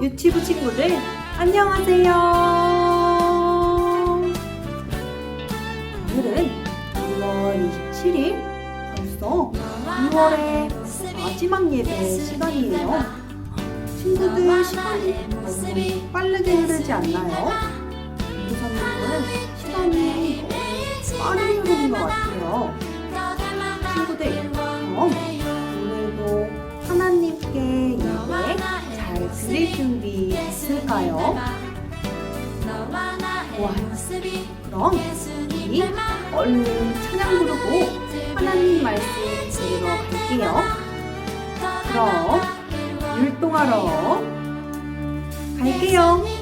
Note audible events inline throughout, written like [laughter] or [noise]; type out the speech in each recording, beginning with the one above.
유튜브 친구들 안녕하세요. 오늘은 6월 27일 벌써 6월의 마지막 예배 시간이에요. 친구들 시간이 너무 빠르게 흐르지 않나요? 드릴 준비 됐을까요? 와, 그럼 우리 얼른 찬양 부르고 하나님 말씀 들으러 갈게요. 그럼 율동하러 갈게요.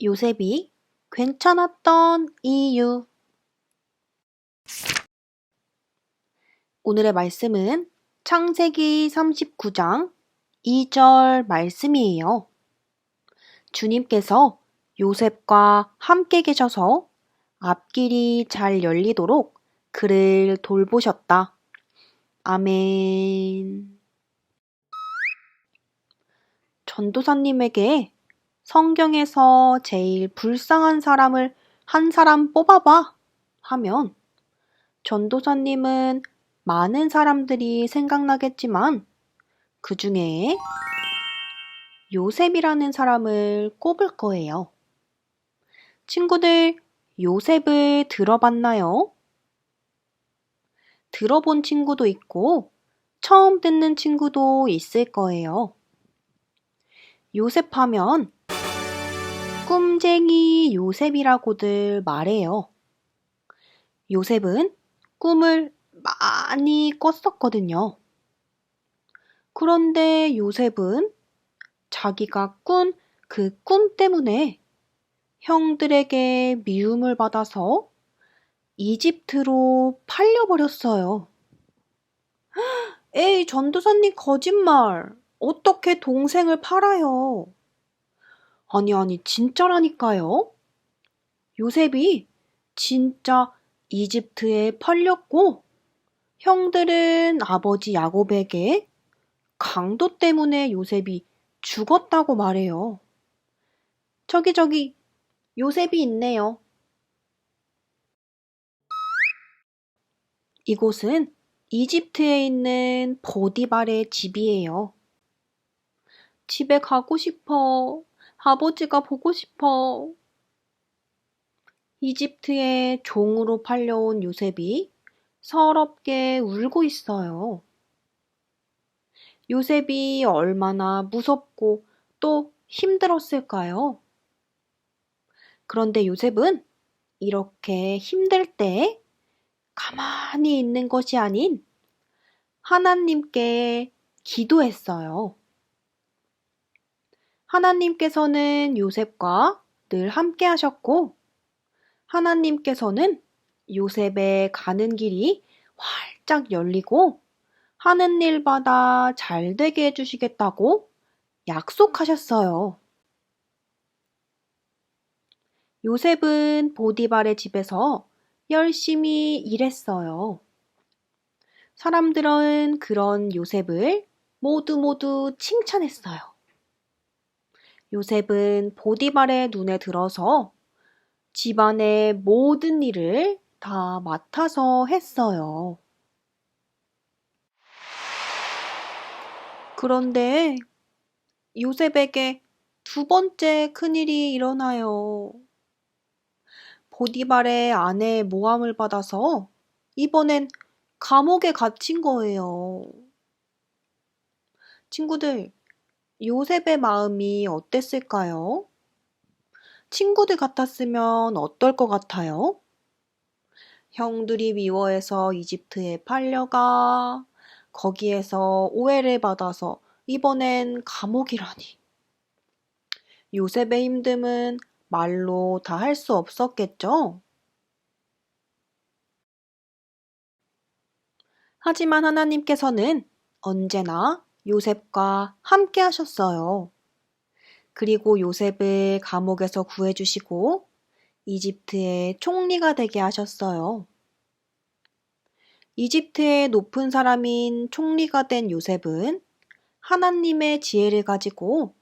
요셉이 괜찮았던 이유 오늘의 말씀은 창세기 39장 2절 말씀이에요. 주님께서 요셉과 함께 계셔서 앞길이 잘 열리도록 그를 돌보셨다. 아멘. 전도사님에게 성경에서 제일 불쌍한 사람을 한 사람 뽑아봐 하면 전도사님은 많은 사람들이 생각나겠지만 그 중에 요셉이라는 사람을 꼽을 거예요. 친구들, 요셉을 들어봤나요? 들어본 친구도 있고 처음 듣는 친구도 있을 거예요. 요셉 하면 꿈쟁이 요셉이라고들 말해요. 요셉은 꿈을 많이 꿨었거든요. 그런데 요셉은 자기가 꾼 그 꿈 때문에 형들에게 미움을 받아서 이집트로 팔려버렸어요. [gasps] 에이, 전도사님 거짓말. 어떻게 동생을 팔아요? 아니, 아니, 진짜라니까요. 요셉이 진짜 이집트에 팔렸고, 형들은 아버지 야곱에게 강도 때문에 요셉이 죽었다고 말해요. 저기, 저기, 요셉이 있네요. 이곳은 이집트에 있는 보디발의 집이에요. 집에 가고 싶어. 아버지가 보고 싶어. 이집트에 종으로 팔려온 요셉이 서럽게 울고 있어요. 요셉이 얼마나 무섭고 또 힘들었을까요? 그런데 요셉은 이렇게 힘들 때 가만히 있는 것이 아닌 하나님께 기도했어요. 하나님께서는 요셉과 늘 함께 하셨고, 하나님께서는 요셉의 가는 길이 활짝 열리고, 하는 일마다 잘 되게 해주시겠다고 약속하셨어요. 요셉은 보디발의 집에서 열심히 일했어요. 사람들은 그런 요셉을 모두 모두 칭찬했어요. 요셉은 보디발의 눈에 들어서 집안의 모든 일을 다 맡아서 했어요. 그런데 요셉에게 두 번째 큰일이 일어나요. 보디발의 아내의 모함을 받아서 이번엔 감옥에 갇힌 거예요. 친구들, 요셉의 마음이 어땠을까요? 친구들 같았으면 어떨 것 같아요? 형들이 미워해서 이집트에 팔려가 거기에서 오해를 받아서 이번엔 감옥이라니. 요셉의 힘듦은 말로 다 할 수 없었겠죠? 하지만 하나님께서는 언제나 요셉과 함께 하셨어요. 그리고 요셉을 감옥에서 구해주시고 이집트의 총리가 되게 하셨어요. 이집트의 높은 사람인 총리가 된 요셉은 하나님의 지혜를 가지고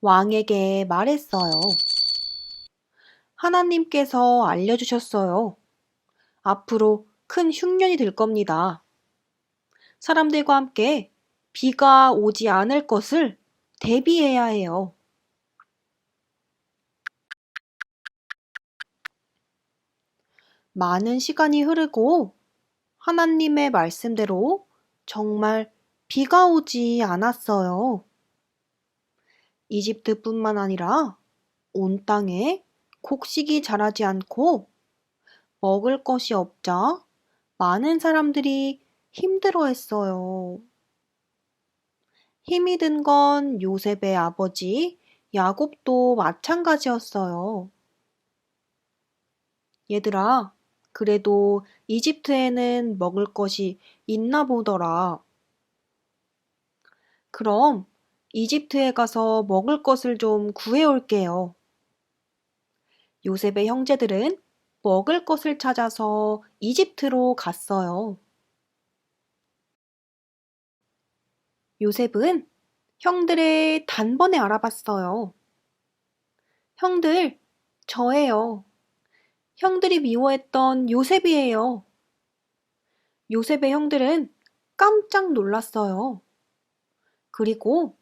왕에게 말했어요. 하나님께서 알려주셨어요. 앞으로 큰 흉년이 될 겁니다. 사람들과 함께 비가 오지 않을 것을 대비해야 해요. 많은 시간이 흐르고 하나님의 말씀대로 정말 비가 오지 않았어요. 이집트뿐만 아니라 온 땅에 곡식이 자라지 않고 먹을 것이 없자 많은 사람들이 힘들어 했어요. 힘이 든 건 요셉의 아버지 야곱도 마찬가지였어요. 얘들아, 그래도 이집트에는 먹을 것이 있나 보더라. 그럼 이집트에 가서 먹을 것을 좀 구해올게요. 요셉의 형제들은 먹을 것을 찾아서 이집트로 갔어요. 요셉은 형들을 단번에 알아봤어요. 형들, 저예요. 형들이 미워했던 요셉이에요. 요셉의 형들은 깜짝 놀랐어요. 그리고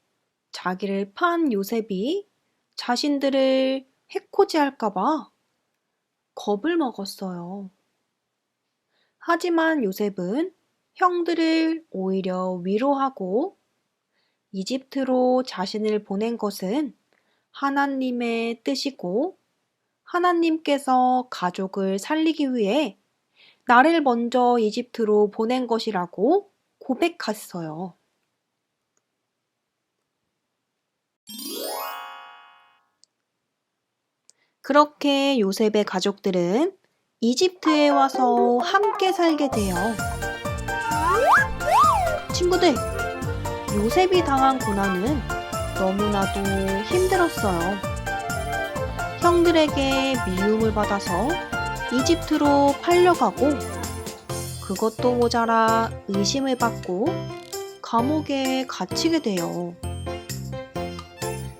자기를 판 요셉이 자신들을 해코지할까봐 겁을 먹었어요. 하지만 요셉은 형들을 오히려 위로하고 이집트로 자신을 보낸 것은 하나님의 뜻이고 하나님께서 가족을 살리기 위해 나를 먼저 이집트로 보낸 것이라고 고백했어요. 그렇게 요셉의 가족들은 이집트에 와서 함께 살게 돼요. 친구들, 요셉이 당한 고난은 너무나도 힘들었어요. 형들에게 미움을 받아서 이집트로 팔려가고 그것도 모자라 의심을 받고 감옥에 갇히게 돼요.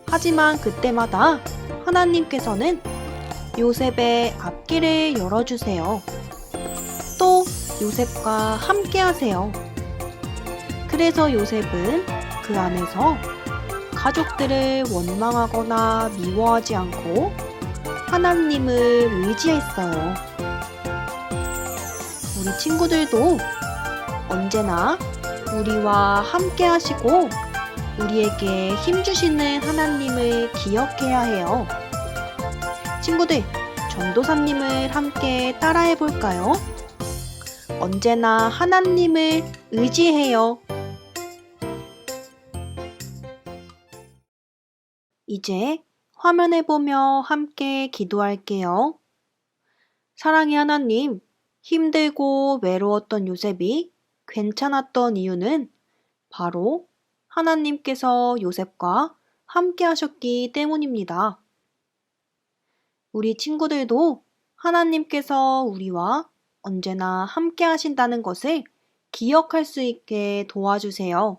하지만 그때마다 하나님께서는 요셉의 앞길을 열어주세요. 또 요셉과 함께 하세요. 그래서 요셉은 그 안에서 가족들을 원망하거나 미워하지 않고 하나님을 의지했어요. 우리 친구들도 언제나 우리와 함께 하시고 우리에게 힘주시는 하나님을 기억해야 해요. 친구들, 전도사님을 함께 따라해 볼까요? 언제나 하나님을 의지해요. 이제 화면을 보며 함께 기도할게요. 사랑의 하나님, 힘들고 외로웠던 요셉이 괜찮았던 이유는 바로 하나님께서 요셉과 함께 하셨기 때문입니다. 우리 친구들도 하나님께서 우리와 언제나 함께 하신다는 것을 기억할 수 있게 도와주세요.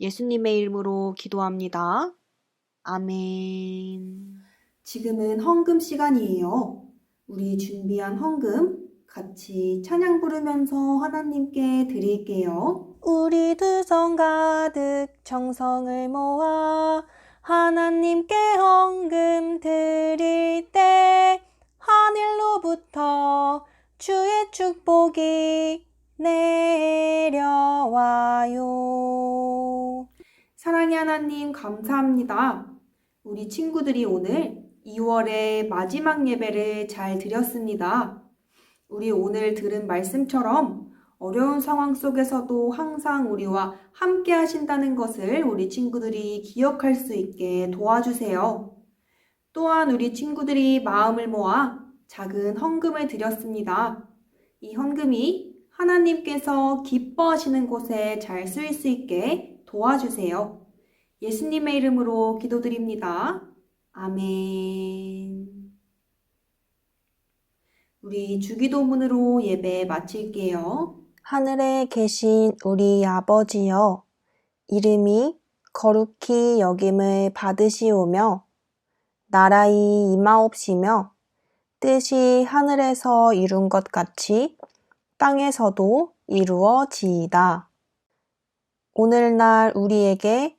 예수님의 이름으로 기도합니다. 아멘. 지금은 헌금 시간이에요. 우리 준비한 헌금 같이 찬양 부르면서 하나님께 드릴게요. 우리 두 손 가득 정성을 모아 하나님께 헌금 드릴 때 하늘로부터 주의 축복이 내려와요. 사랑의 하나님 감사합니다. 우리 친구들이 오늘 2월의 마지막 예배를 잘 드렸습니다. 우리 오늘 들은 말씀처럼 어려운 상황 속에서도 항상 우리와 함께 하신다는 것을 우리 친구들이 기억할 수 있게 도와주세요. 또한 우리 친구들이 마음을 모아 작은 헌금을 드렸습니다. 이 헌금이 하나님께서 기뻐하시는 곳에 잘 쓰일 수 있게 도와주세요. 예수님의 이름으로 기도드립니다. 아멘. 우리 주기도문으로 예배 마칠게요. 하늘에 계신 우리 아버지여, 이름이 거룩히 여김을 받으시오며, 나라의 임하옵시며, 뜻이 하늘에서 이룬 것 같이 땅에서도 이루어지이다. 오늘날 우리에게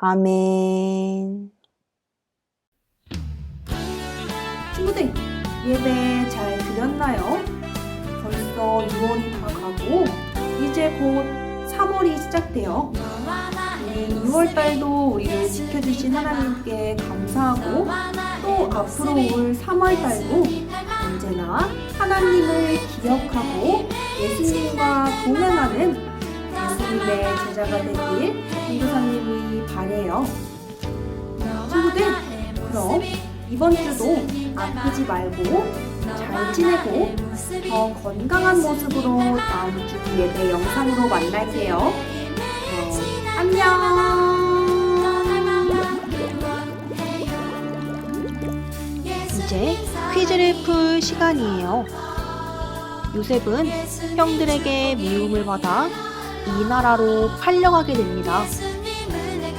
아멘. 친구들, 예배 잘 드렸나요? 벌써 2월이 다 가고 이제 곧 3월이 시작돼요. 우리 2월 달도 우리를 지켜주신 하나님께 감사하고 또 앞으로 올 3월 달도 언제나 하나님을 기억하고 예수님과 동행하는 예수님의 제자가 되길 전도사님이 바래요. 친구들, 그럼 이번 주도 아프지 말고 잘 지내고 더 건강한 모습으로 다음 주 예배 영상으로 만날게요. 어, 안녕! 이제 퀴즈를 풀 시간이에요. 요셉은 형들에게 미움을 받아 이 나라로 팔려가게 됩니다.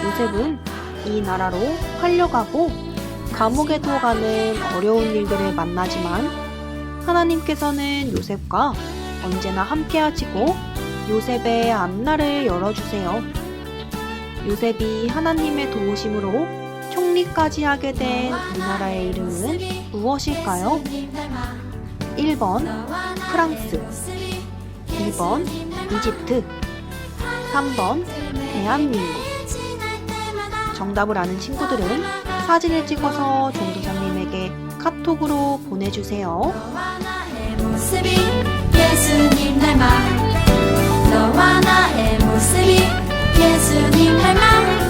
요셉은 이 나라로 팔려가고 감옥에도 가는 어려운 일들을 만나지만 하나님께서는 요셉과 언제나 함께 하시고 요셉의 앞날을 열어주세요. 요셉이 하나님의 도우심으로 총리까지 하게 된 우리나라의 이름은 무엇일까요? 1번 프랑스 2번 이집트 3번 대한민국. 정답을 아는 친구들은 사진을 찍어서 종도사님에게 카톡으로 보내주세요. 예수님 닮아 너와 나의 모습이 예수님 닮아